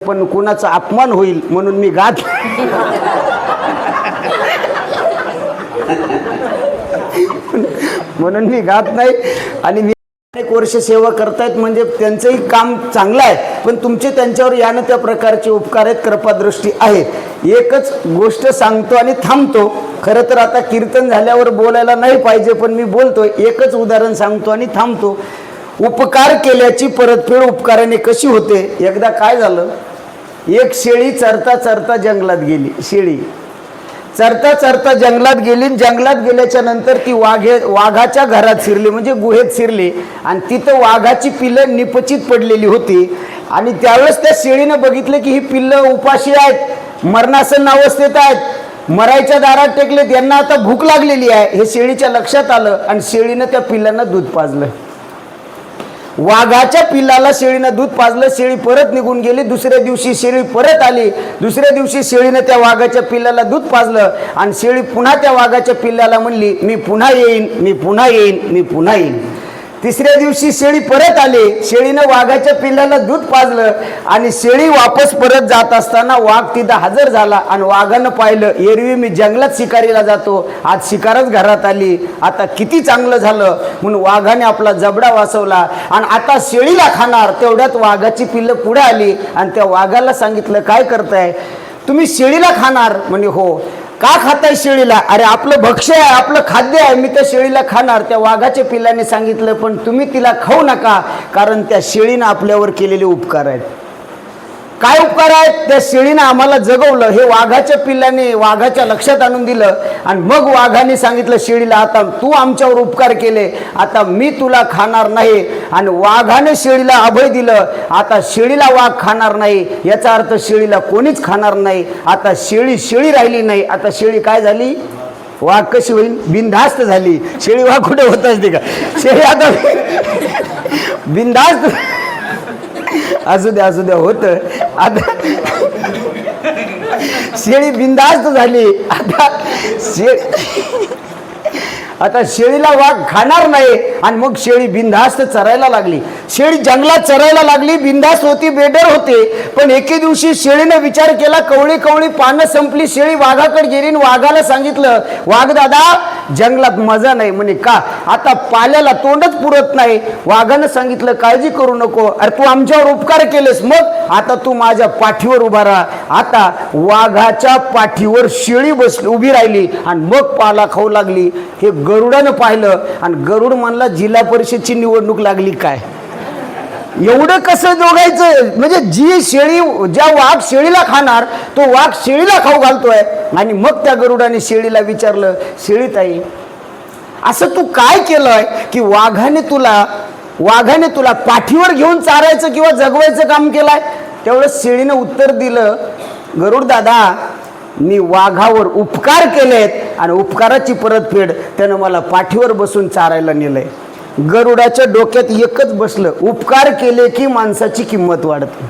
पण कुणाचा अपमान होईल म्हणून मी गात म्हणून मी गात नाही. आणि मी अनेक वर्ष सेवा करतायत म्हणजे त्यांचंही काम चांगलं आहे. पण तुमचे त्यांच्यावर यानं त्या प्रकारचे उपकार आहेत कृपादृष्टी आहे. एकच गोष्ट सांगतो आणि थांबतो. खरं तर आता कीर्तन झाल्यावर बोलायला नाही पाहिजे पण मी बोलतो. एकच उदाहरण सांगतो आणि थांबतो. उपकार केल्याची परतफेड उपकाराने कशी होते? एकदा काय झालं? एक शेळी चरता चरता जंगलात गेली शेळी. चरता चरता जंगलात गेली आणि जंगलात गेल्याच्यानंतर ती वाघे वाघाच्या घरात शिरली म्हणजे गुहेत शिरली. आणि तिथं वाघाची पिल्लं निपचित पडलेली होती. आणि त्यावेळेस त्या शेळीनं बघितलं की ही पिल्लं उपाशी आहेत मरणासन अवस्थेत आहेत. मरायच्या दारात टेकलेत यांना आता भूक लागलेली आहे. हे शेळीच्या लक्षात आलं आणि शेळीनं त्या पिल्लांना दूध पाजलं. वाघाच्या पिल्लाला शेळीनं दूध पाजलं शेळी परत निघून गेली. दुसऱ्या दिवशी शेळी परत आली. दुसऱ्या दिवशी शेळीनं त्या वाघाच्या पिल्लाला दूध पाजलं आणि शेळी पुन्हा त्या वाघाच्या पिल्लाला म्हणली मी पुन्हा येईन मी पुन्हा येईन मी पुन्हा येईन. तिसऱ्या दिवशी शेळी परत आली. शेळीनं वाघाच्या पिल्लाला दूध पाजलं आणि शेळी वापस परत जात असताना वाघ तिथं हजर झाला आणि वाघानं पाहिलं एरवी मी जंगलात शिकारीला जातो. आज शिकारच घरात आली. आता किती चांगलं झालं. म्हणून वाघाने आपला जबडा वाचवला आणि आता शेळीला खाणार. तेवढ्यात वाघाची पिल्लं पुढे आली आणि त्या वाघाला सांगितलं काय करताय? तुम्ही शेळीला खाणार. म्हणजे हो. का खाताय शेळीला? अरे आपलं भक्ष्य आहे आपलं खाद्य आहे मी त्या शेळीला खाणार. त्या वाघाच्या पिल्लाने सांगितलं पण तुम्ही तिला खाऊ नका कारण त्या शेळीनं आपल्यावर केलेले उपकार आहेत. काय उपकार आहेत? त्या शेळीनं आम्हाला जगवलं हे वाघाच्या पिल्लाने वाघाच्या लक्षात आणून दिलं आणि मग वाघाने सांगितलं शेळीला आता तू आमच्यावर उपकार केले आता मी तुला खाणार नाही. आणि वाघाने शेळीला अभय दिलं आता शेळीला वाघ खाणार नाही. याचा अर्थ शेळीला कोणीच खाणार नाही. आता शेळी शेळी राहिली नाही. आता शेळी काय झाली? वाघ कशी होईल? बिनधास्त झाली. शेळी वाघ कुठे होत असते का? शेळी आता बिनधास्त असू द्या असू द्या होत. आता शेळी बिंदास्त झाली. आता शेळी आता शेळीला वाघ खाणार नाही आणि मग शेळी बिंधास्त चरायला लागली. शेळी जंगलात चरायला लागली बिंधास्त होती बेडर होते. पण एके दिवशी शेळीनं विचार केला कवळी कवळी पानं संपली शेळी वाघाकडे गेली आणि वाघाला सांगितलं वाघ दादा जंगलात मजा नाही म्हणे का? आता पाल्याला तोंडच पुरत नाही. वाघानं सांगितलं काळजी करू नको. अरे तू आमच्यावर उपकार केलेस मग? आता तू माझ्या पाठीवर उभा राहा. आता वाघाच्या पाठीवर शेळी बसली उभी राहिली आणि मग पाला खाऊ लागली. हे गरुडानं पाहिलं आणि गरुड म्हणला जिल्हा परिषदची निवडणूक लागली काय? एवढं कसं जोगायचं म्हणजे जी शेळी ज्या वाघ शेळीला खाणार तो वाघ शेळीला खाऊ घालतोय. आणि मग त्या गरुडाने शेळीला विचारलं शेळीताई असं तू काय केलंय की वाघाने तुला वाघाने तुला पाठीवर घेऊन चारायचं किंवा जगवायचं काम केलंय? तेवढं शेळीनं उत्तर दिलं गरुड दादा मी वाघावर उपकार केलेत आणि उपकाराची परतफेड त्यानं मला पाठीवर बसून चारायला नेलंय. गरुडाच्या डोक्यात एकच बसलं उपकार केले की माणसाची किंमत वाढते.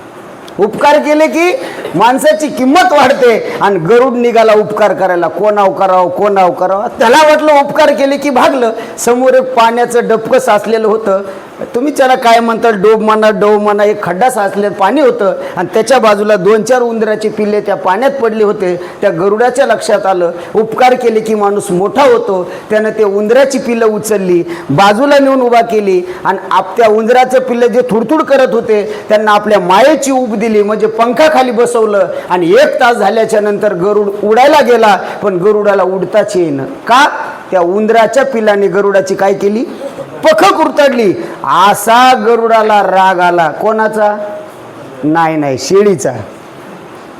उपकार केले की माणसाची किंमत वाढते आणि गरुड निघाला उपकार करायला. कोणाव करावं कोणाव करावं त्याला वाटलं उपकार केले की भागलं. समोर एक पाण्याचं डबकं साचलेलं होतं. तुम्ही त्याला काय म्हणता? डोब म्हणा डोब म्हणा एक खड्डा साचलेलं पाणी होतं आणि त्याच्या बाजूला दोन चार उंदराचे पिल्ले त्या पाण्यात पडले होते. त्या गरुडाच्या लक्षात आलं उपकार केले की माणूस मोठा होतो. त्यानं ते उंदराची पिल्लं उचलली बाजूला नेऊन उभा केली आणि आप त्या उंदराचं पिल्लं जे थुडथुड करत होते त्यांना आपल्या मायेची उब दिली. म्हणजे पंखाखाली बसवलं आणि एक तास झाल्याच्यानंतर गरुड उडायला गेला पण गरुडाला उडताच येईन. का? त्या उंदराच्या पिल्लाने गरुडाची काय केली? पख कुरतडली. असा गरुडाला राग आला. कोणाचा? नाही नाही शेळीचा.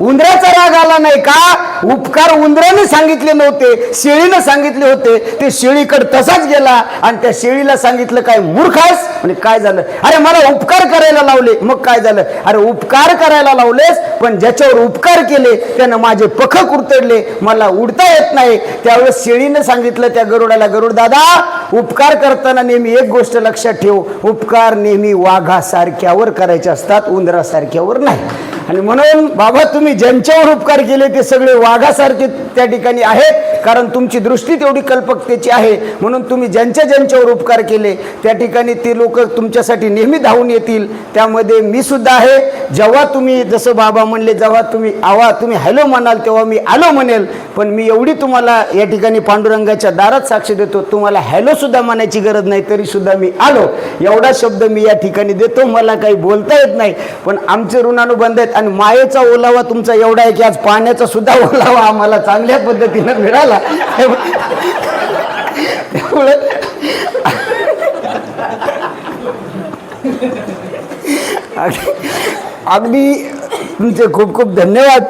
उंदराचा राग आला नाही का? उपकार उंदराने सांगितले नव्हते शेळीनं सांगितले होते. ते शेळीकडे तसाच गेला आणि त्या शेळीला सांगितलं काय मूर्खास म्हणजे काय झालं? अरे मला उपकार करायला लावले. मग काय झालं? अरे उपकार करायला लावलेस पण ज्याच्यावर उपकार केले त्यानं माझे पख कुरतडले मला उडता येत नाही. त्यावेळेस शेळीनं सांगितलं त्या गरुडाला गरुड दादा उपकार करताना नेहमी एक गोष्ट लक्षात ठेव. उपकार नेहमी वाघासारख्यावर करायचे असतात उंदरासारख्यावर नाही. आणि म्हणून बाबा तुम्ही ज्यांच्यावर उपकार केले ते सगळे वाघासारखे त्या ठिकाणी आहेत कारण तुमची दृष्टी तेवढी कल्पकतेची आहे. म्हणून तुम्ही ज्यांच्या ज्यांच्यावर उपकार केले त्या ठिकाणी ते लोक तुमच्यासाठी नेहमी धावून येतील. त्यामध्ये मी सुद्धा आहे. जेव्हा तुम्ही जसं बाबा म्हणले जेव्हा तुम्ही आवा तुम्ही हॅलो म्हणाल तेव्हा मी आलो म्हणेल. पण मी एवढी तुम्हाला या ठिकाणी पांडुरंगाच्या दारात साक्ष देतो. तुम्हाला हॅलो सुद्धा म्हणायची गरज नाही तरी सुद्धा मी आलो. एवढा शब्द मी या ठिकाणी देतो. मला काही बोलता येत नाही. पण आमचे ऋणानुबंध आहेत आणि मायेचा ओलावा तुमचा एवढा आहे की आज पाण्याचा सुद्धा ओलावा आम्हाला चांगल्या पद्धतीनं मिळाला त्यामुळे अगदी तुमचे खूप खूप धन्यवाद.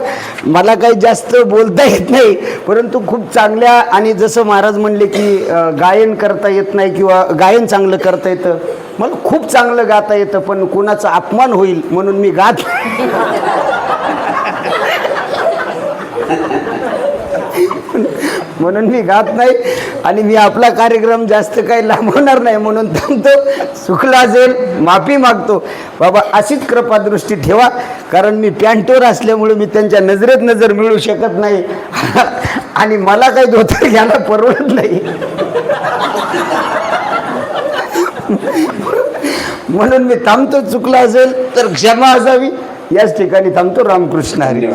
मला काही जास्त बोलता येत नाही परंतु खूप चांगल्या आणि जसं महाराज म्हणले की गायन करता येत नाही किंवा गायन चांगलं करता येतं. मला खूप चांगलं गाता येतं पण कोणाचा अपमान होईल म्हणून मी गात म्हणून मी गात नाही आणि मी आपला कार्यक्रम जास्त काही लांबवणार नाही म्हणून थांबतो. चुकला असेल माफी मागतो. बाबा अशीच कृपादृष्टी ठेवा कारण मी पॅन्टोर असल्यामुळे मी त्यांच्या नजरेत नजर मिळू शकत नाही. आणि मला काही धोतर घ्यायला परवडत नाही. म्हणून मी थांबतो चुकला असेल तर क्षमा असावी. याच ठिकाणी थांबतो रामकृष्ण हरी.